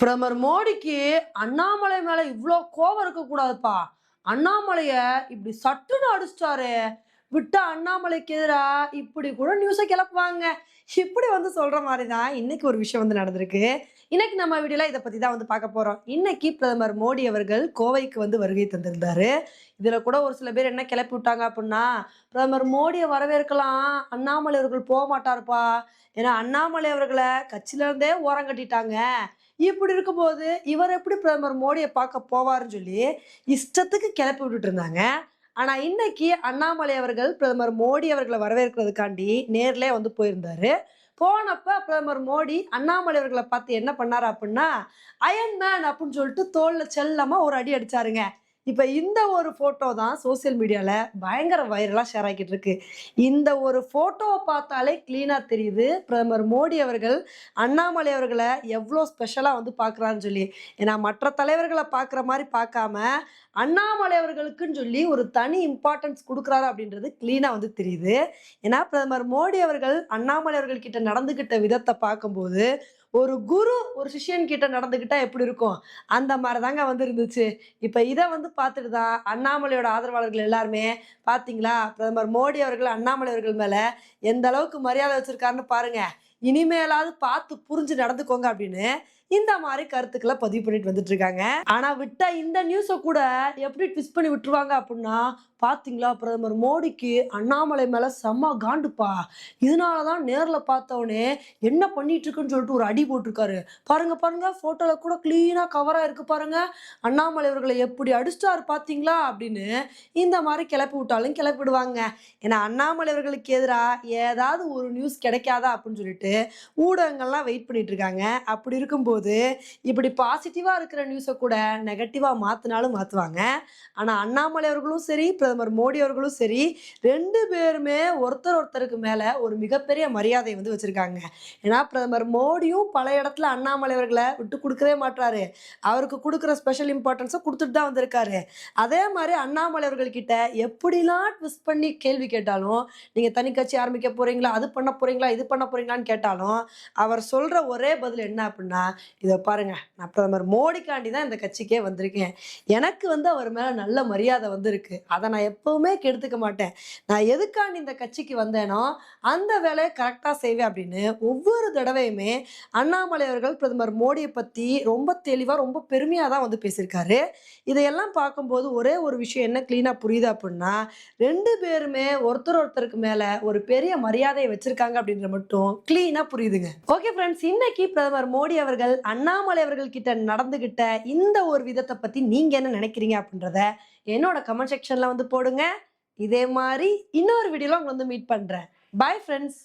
பிரதமர் மோடிக்கு அண்ணாமலை மேல இவ்வளோ கோபம் இருக்கக்கூடாதுப்பா. அண்ணாமலைய இப்படி சட்டுன்னு அடிச்சிட்டாரு. விட்டா அண்ணாமலைக்கு எதிராக இப்படி கூட நியூஸை கிளப்புவாங்க. இப்படி வந்து சொல்ற மாதிரி தான் இன்னைக்கு ஒரு விஷயம் வந்து நடந்திருக்கு. இன்னைக்கு நம்ம வீடியோல இதை பத்தி தான் வந்து பார்க்க போறோம். இன்னைக்கு பிரதமர் மோடி அவர்கள் கோவைக்கு வந்து வருகை தந்திருந்தாரு. இதுல கூட ஒரு சில பேர் என்ன கிளப்பி விட்டாங்க அப்படின்னா பிரதமர் மோடியை வரவேற்கலாம். அண்ணாமலை அவர்கள் போக மாட்டாருப்பா ஏன்னா அண்ணாமலை அவர்களை கட்சியில இருந்தே ஓரம் கட்டிட்டாங்க. இப்படி இருக்கும்போது இவர் எப்படி பிரதமர் மோடியை பார்க்க போவாருன்னு சொல்லி இஷ்டத்துக்கு கிளப்பி விட்டுட்டு இருந்தாங்க. ஆனால் இன்னைக்கு அண்ணாமலை அவர்கள் பிரதமர் மோடி அவர்களை வரவேற்கிறதுக்காண்டி நேரில் வந்து போயிருந்தாரு. போனப்ப பிரதமர் மோடி அண்ணாமலை அவர்களை பார்த்து என்ன பண்ணார் அப்படின்னா அயன் மேன் அப்படின்னு சொல்லிட்டு தோல்ல செல்லமா ஒரு அடி அடிச்சாருங்க. இப்போ இந்த ஒரு ஃபோட்டோ தான் சோசியல் மீடியாவில் பயங்கர வைரலாக ஷேர் ஆகிட்டு இருக்கு. இந்த ஒரு ஃபோட்டோவை பார்த்தாலே கிளீனாக தெரியுது. பிரதமர் மோடி அவர்கள் அண்ணாமலை அவர்களை எவ்வளோ ஸ்பெஷலாக வந்து பார்க்குறான்னு சொல்லி. ஏன்னா மற்ற தலைவர்களை பார்க்குற மாதிரி பார்க்காம அண்ணாமலை அவர்களுக்குன்னு சொல்லி ஒரு தனி இம்பார்ட்டன்ஸ் கொடுக்குறாரு அப்படின்றது க்ளீனாக வந்து தெரியுது. ஏன்னா பிரதமர் மோடி அவர்கள் அண்ணாமலை அவர்கள்கிட்ட நடந்துக்கிட்ட விதத்தை பார்க்கும்போது ஒரு குரு ஒரு சிஷ்யன் கிட்ட நடந்துக்கிட்டா எப்படி இருக்கும்? அந்த மாதிரி தாங்க வந்து இருந்துச்சு இப்போ இதை வந்து பார்த்துட்டு தான் அண்ணாமலையோட ஆதரவாளர்கள் எல்லாருமே பார்த்தீங்களா? பிரதமர் மோடி அவர்கள் அண்ணாமலை அவர்கள் மேலே எந்த அளவுக்கு மரியாதை வச்சிருக்காருன்னு பாருங்க. இனிமேலாவது பார்த்து புரிஞ்சு நடந்துக்கோங்க அப்படின்னு இந்த மாதிரி கருத்துக்களை பதிவு பண்ணிட்டு வந்துட்டு இருக்காங்க ஆனா விட்ட இந்த நியூஸை கூட எப்படி ட்விஸ்ட் பண்ணி விட்டுருவாங்க அப்படின்னா பாத்தீங்களா பிரதமர் மோடிக்கு அண்ணாமலை மேல செம்ம காண்டுப்பா. இதனாலதான் நேர்ல பார்த்தவனே என்ன பண்ணிட்டு இருக்குன்னு சொல்லிட்டு ஒரு அடி போட்டிருக்காரு. பாருங்க பாருங்க போட்டோல கூட கிளீனா கவரா இருக்கு பாருங்க. அண்ணாமலை அவர்களை எப்படி அடிச்சிட்டாரு பாத்தீங்களா அப்படின்னு இந்த மாதிரி கிளப்பி விட்டாலும் கிளப்பி விடுவாங்க. ஏன்னா அண்ணாமலை அவர்களுக்கு எதிராக ஏதாவது ஒரு நியூஸ் கிடைக்காதா அப்படின்னு சொல்லிட்டு ஊடகங்கள்லாம் வெயிட் பண்ணிட்டு இருக்காங்க. அப்படி இருக்கும்போது இப்படி பாசிட்டிவாக இருக்கிற நியூஸை கூட நெகட்டிவாக மாற்றினாலும் மாற்றுவாங்க ஆனால் அண்ணாமலை அவர்களும் சரி பிரதமர் மோடி அவர்களும் சரி ரெண்டு பேருமே ஒருத்தர் ஒருத்தருக்கு மேலே ஒரு மிகப்பெரிய மரியாதை வந்து வச்சுருக்காங்க. ஏன்னா பிரதமர் மோடியும் பல இடத்துல அண்ணாமலை அவர்களை விட்டு கொடுக்கவே மாட்டாரு அவருக்கு கொடுக்குற ஸ்பெஷல் இம்பார்ட்டன்ஸை கொடுத்துட்டு தான் வந்திருக்காரு. அதே மாதிரி அண்ணாமலை அவர்கள்கிட்ட எப்படிலாம் ட்விஸ்ட் பண்ணி கேள்வி கேட்டாலும் நீங்கள் தனி கட்சி ஆரம்பிக்க போகிறீங்களா அது பண்ண போகிறீங்களா இது பண்ண போகிறீங்களான்னு கேட்டாலும் அவர் சொல்கிற ஒரே பதில் என்ன அப்படின்னா இதை பாருங்க. நான் பிரதமர் மோடிக்காண்டி தான் இந்த கட்சிக்கே வந்திருக்கேன். எனக்கு வந்து அவர் மேல நல்ல மரியாதை வந்திருக்கு. அதை நான் எப்பவுமே கெடுத்துக்க மாட்டேன். நான் எதுக்காண்டி இந்த கட்சிக்கு வந்தேனோ அந்த வேலையை கரெக்டாக செய்வேன் அப்படின்னு ஒவ்வொரு தடவையுமே அண்ணாமலை அவர்கள் பிரதமர் மோடியை பற்றி ரொம்ப தெளிவாக ரொம்ப பெருமையாக தான் வந்து பேசியிருக்காரு. இதையெல்லாம் பார்க்கும்போது ஒரே ஒரு விஷயம் என்ன க்ளீனாக புரியுது அப்படின்னா ரெண்டு பேருமே ஒருத்தர் ஒருத்தருக்கு மேலே ஒரு பெரிய மரியாதையை வச்சிருக்காங்க அப்படின்ற மட்டும் க்ளீனாக புரியுதுங்க. ஓகே ஃப்ரெண்ட்ஸ் இன்னைக்கு பிரதமர் மோடி அவர்கள் அண்ணாமலை அவர்கள் கிட்ட நடந்துகிட்ட இந்த ஒரு விதத்தை பற்றி நீங்கள் என்ன நினைக்கிறீங்க அப்படின்றத என்னோட கமெண்ட் செக்ஷனில் வந்து போடுங்க. இதே மாதிரி இன்னொரு வீடியோவில் உங்களை வந்து மீட் பண்ணுறேன் பாய் ஃப்ரெண்ட்ஸ்